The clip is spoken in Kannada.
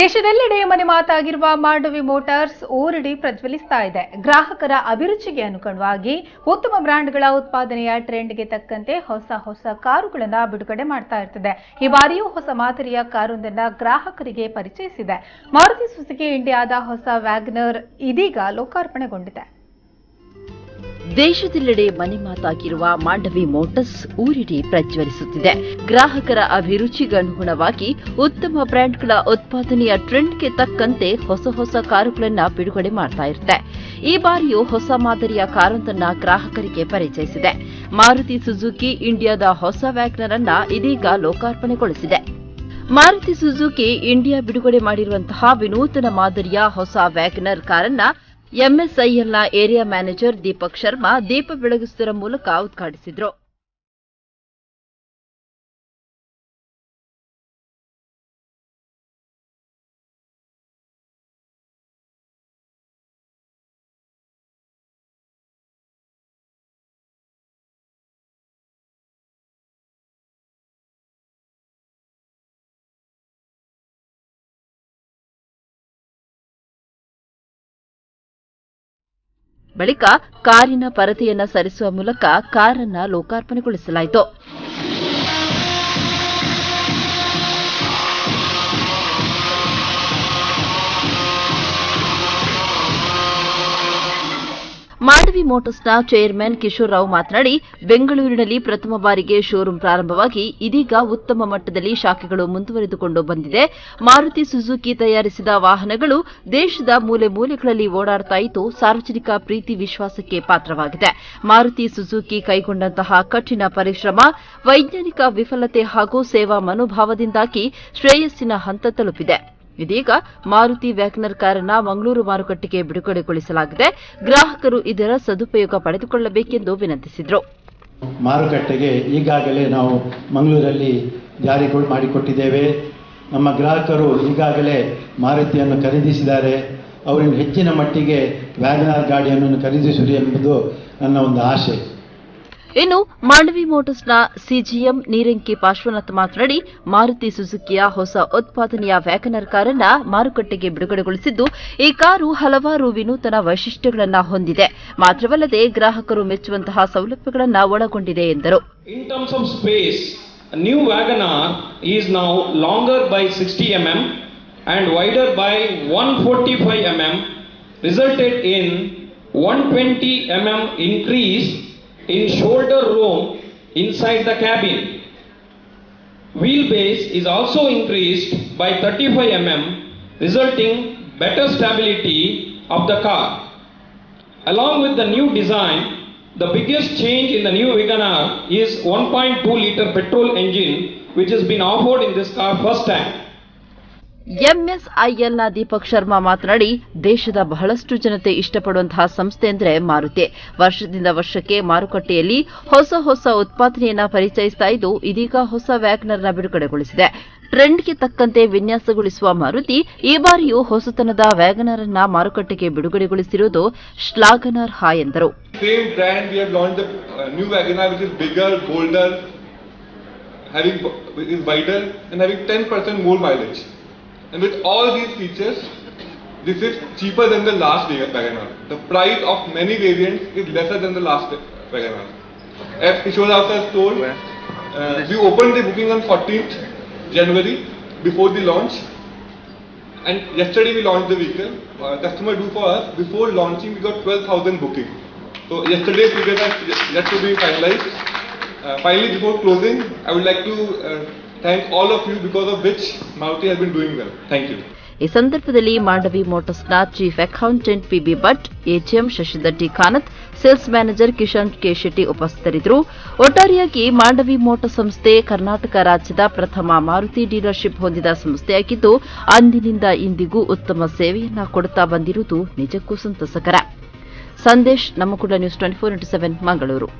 ದೇಶದೆಲ್ಲೆಡೆ ಮನೆ ಮಾತಾಗಿರುವ ಮಾಂಡವಿ ಮೋಟಾರ್ಸ್ ಓರಡಿ ಪ್ರಜ್ವಲಿಸ್ತಾ ಇದೆ. ಗ್ರಾಹಕರ ಅಭಿರುಚಿಗೆ ಅನುಗುಣವಾಗಿ ಉತ್ತಮ ಬ್ರ್ಯಾಂಡ್ಗಳ ಉತ್ಪಾದನೆಯ ಟ್ರೆಂಡ್ಗೆ ತಕ್ಕಂತೆ ಹೊಸ ಹೊಸ ಕಾರುಗಳನ್ನು ಬಿಡುಗಡೆ ಮಾಡ್ತಾ ಇರ್ತದೆ. ಈ ಬಾರಿಯೂ ಹೊಸ ಮಾದರಿಯ ಕಾರೊಂದನ್ನ ಗ್ರಾಹಕರಿಗೆ ಪರಿಚಯಿಸಿದೆ. ಮಾರುತಿ ಸುಜುಕಿ ಇಂಡಿಯಾದ ಹೊಸ ವ್ಯಾಗ್ನರ್ ಇದೀಗ ಲೋಕಾರ್ಪಣೆಗೊಂಡಿದೆ. ದೇಶದೆಲ್ಲೆಡೆ ಮನೆ ಮಾತಾಗಿರುವ ಮಾಂಡವಿ ಮೋಟರ್ಸ್ ಊರಿಡಿ ಪ್ರಜ್ವಲಿಸುತ್ತಿದೆ. ಗ್ರಾಹಕರ ಅಭಿರುಚಿಗನುಗುಣವಾಗಿ ಉತ್ತಮ ಬ್ರ್ಯಾಂಡ್ಗಳ ಉತ್ಪಾದನೆಯ ಟ್ರೆಂಡ್ಗೆ ತಕ್ಕಂತೆ ಹೊಸ ಹೊಸ ಕಾರುಗಳನ್ನ ಬಿಡುಗಡೆ ಮಾಡ್ತಾ ಇರುತ್ತೆ. ಈ ಬಾರಿಯೂ ಹೊಸ ಮಾದರಿಯ ಕಾರೊಂದನ್ನ ಗ್ರಾಹಕರಿಗೆ ಪರಿಚಯಿಸಿದೆ. ಮಾರುತಿ ಸುಜುಕಿ ಇಂಡಿಯಾದ ಹೊಸ ವ್ಯಾಗ್ನರ್ ಅನ್ನ ಇದೀಗ ಲೋಕಾರ್ಪಣೆಗೊಳಿಸಿದೆ. ಮಾರುತಿ ಸುಜುಕಿ ಇಂಡಿಯಾ ಬಿಡುಗಡೆ ಮಾಡಿರುವಂತಹ ವಿನೂತನ ಮಾದರಿಯ ಹೊಸ ವ್ಯಾಗ್ನರ್ ಕಾರನ್ನ ಎಂಎಸ್ಐಎಲ್ನ ಏರಿಯಾ ಮ್ಯಾನೇಜರ್ ದೀಪಕ್ ಶರ್ಮಾ ದೀಪ ಬೆಳಗಿಸುವುದರ ಮೂಲಕ ಉದ್ಘಾಟಿಸಿದ್ರು. ಬಳಿಕ ಕಾರಿನ ಪರದೆಯನ್ನ ಸರಿಸುವ ಮೂಲಕ ಕಾರನ್ನ ಲೋಕಾರ್ಪಣೆಗೊಳಿಸಲಾಯಿತು. ಮಾಂಡವಿ ಮೋಟರ್ಸ್ನ ಚೇರ್ಮನ್ ಕಿಶೋರ್ ರಾವ್ ಮಾತನಾಡಿ, ಬೆಂಗಳೂರಿನಲ್ಲಿ ಪ್ರಥಮ ಬಾರಿಗೆ ಶೋರೂಂ ಪ್ರಾರಂಭವಾಗಿ ಇದೀಗ ಉತ್ತಮ ಮಟ್ಟದಲ್ಲಿ ಶಾಖೆಗಳು ಮುಂದುವರೆದುಕೊಂಡು ಬಂದಿದೆ. ಮಾರುತಿ ಸುಜುಕಿ ತಯಾರಿಸಿದ ವಾಹನಗಳು ದೇಶದ ಮೂಲೆ ಮೂಲೆಗಳಲ್ಲಿ ಓಡಾಡ್ತಾ ಇದ್ದು, ಸಾರ್ವಜನಿಕ ಪ್ರೀತಿ ವಿಶ್ವಾಸಕ್ಕೆ ಪಾತ್ರವಾಗಿದೆ. ಮಾರುತಿ ಸುಜುಕಿ ಕೈಗೊಂಡಂತಹ ಕಠಿಣ ಪರಿಶ್ರಮ, ವೈಜ್ಞಾನಿಕ ವಿಫಲತೆ ಹಾಗೂ ಸೇವಾ ಮನೋಭಾವದಿಂದಾಗಿ ಶ್ರೇಯಸ್ಸಿನ ಹಂತ ತಲುಪಿದೆ. ಇದೀಗ ಮಾರುತಿ ವ್ಯಾಗ್ನರ್ ಕಾರನ್ನ ಮಂಗಳೂರು ಮಾರುಕಟ್ಟೆಗೆ ಬಿಡುಗಡೆಗೊಳಿಸಲಾಗಿದೆ. ಗ್ರಾಹಕರು ಇದರ ಸದುಪಯೋಗ ಪಡೆದುಕೊಳ್ಳಬೇಕೆಂದು ವಿನಂತಿಸಿದರು. ಮಾರುಕಟ್ಟೆಗೆ ಈಗಾಗಲೇ ನಾವು ಮಂಗಳೂರಲ್ಲಿ ಜಾರಿಗಳು ಮಾಡಿಕೊಟ್ಟಿದ್ದೇವೆ. ನಮ್ಮ ಗ್ರಾಹಕರು ಈಗಾಗಲೇ ಮಾರುತಿಯನ್ನು ಖರೀದಿಸಿದ್ದಾರೆ. ಅವರಿಂದ ಹೆಚ್ಚಿನ ಮಟ್ಟಿಗೆ ವ್ಯಾಗನಾರ್ ಗಾಡಿಯನ್ನು ಖರೀದಿಸಿರಿ ಎಂಬುದು ನನ್ನ ಒಂದು ಆಶೆ ಇನ್ನು ಮಾಂಡವಿ ಮೋಟರ್ಸ್ನ ಸಿಜಿಎಂ ನೀರಂಕಿ ಪಾರ್ಶ್ವನಾಥ್ ಮಾತನಾಡಿ ಮಾರುತಿ ಸುಜುಕಿಯ ಹೊಸ ಉತ್ಪಾದನೆಯ ವ್ಯಾಗನರ್ ಕಾರನ್ನ ಮಾರುಕಟ್ಟೆಗೆ ಬಿಡುಗಡೆಗೊಳಿಸಿದ್ದು ಈ ಕಾರು ಹಲವಾರು ವಿನೂತನ ವೈಶಿಷ್ಟ್ಯಗಳನ್ನು ಹೊಂದಿದೆ. ಮಾತ್ರವಲ್ಲದೆ ಗ್ರಾಹಕರು ಮೆಚ್ಚುವಂತಹ ಸೌಲಭ್ಯಗಳನ್ನು ಒಳಗೊಂಡಿದೆ ಎಂದರು. New Wagoner is now longer by 60 mm and wider by 145 mm, resulted in 120 mm increase in shoulder room inside the cabin. Wheelbase is also increased by 35 mm, resulting better stability of the car. Along with the new design, the biggest change in the new Wagoner is 1.2 liter petrol engine which has been offered in this car first time. ಎಂಎಸ್ಐಎಲ್ನ Deepak Sharma ಮಾತನಾಡಿ ದೇಶದ ಬಹಳಷ್ಟು ಜನತೆ ಇಷ್ಟಪಡುವಂತಹ ಸಂಸ್ಥೆ ಎಂದರೆ ಮಾರುತಿ. ವರ್ಷದಿಂದ ವರ್ಷಕ್ಕೆ ಮಾರುಕಟ್ಟೆಯಲ್ಲಿ ಹೊಸ ಹೊಸ ಉತ್ಪಾದನೆಯನ್ನ ಪರಿಚಯಿಸ್ತಾ ಇದ್ದು ಇದೀಗ ಹೊಸ ವ್ಯಾಗ್ನರ್ನ ಬಿಡುಗಡೆಗೊಳಿಸಿದೆ. ಟ್ರೆಂಡ್ಗೆ ತಕ್ಕಂತೆ ವಿನ್ಯಾಸಗೊಳಿಸುವ ಮಾರುತಿ ಈ ಬಾರಿಯೂ ಹೊಸತನದ ವ್ಯಾಗನರ್ ಅನ್ನ ಮಾರುಕಟ್ಟೆಗೆ ಬಿಡುಗಡೆಗೊಳಿಸಿರುವುದು ಶ್ಲಾಘನಾರ್ಹ ಎಂದರು. Same brand, we have launched the new Wagoner which is bigger, bolder, having is wider and having 10% more mileage. And with all these features, this is cheaper than the last Wagoner. The price of many variants is lesser than the last Wagoner. As Kishore has told, uh, we opened the booking on 14th January before the launch. And yesterday we launched the vehicle. Uh, customer do for us before launching we got 12,000 booking. So yesterday figures are yet to be finalized. Uh, finally, before closing, I would like to uh, thank all of you because of which Maruti has been doing well. Thank you. ಈ ಸಂದರ್ಭದಲ್ಲಿ Mandovi ಮೋಟರ್ಸ್ನ chief accountant P B Bhat AGM Shashidhar Khanat sales manager Kishan K Shetty ಉಪಸ್ಥಿತರಿದ್ದರು ಒಟ್ಟಾರೆಯಾಗಿ ಮಾಂಡವಿ ಮೋಟರ್ ಸಂಸ್ಥೆ ಕರ್ನಾಟಕ ರಾಜ್ಯದ ಪ್ರಥಮ ಮಾರುತಿ ಡೀಲರ್ಶಿಪ್ ಹೊಂದಿದ ಸಂಸ್ಥೆಯಾಗಿದ್ದು, ಅಂದಿನಿಂದ ಇಂದಿಗೂ ಉತ್ತಮ ಸೇವೆಯನ್ನ ಕೊಡುತ್ತಾ ಬಂದಿರುವುದು ನಿಜಕ್ಕೂ ಸಂತಸಕರ ಸಂದೇಶ್, ನಮ್ಮ ಕೂಡ news twenty four into seven Mangaluru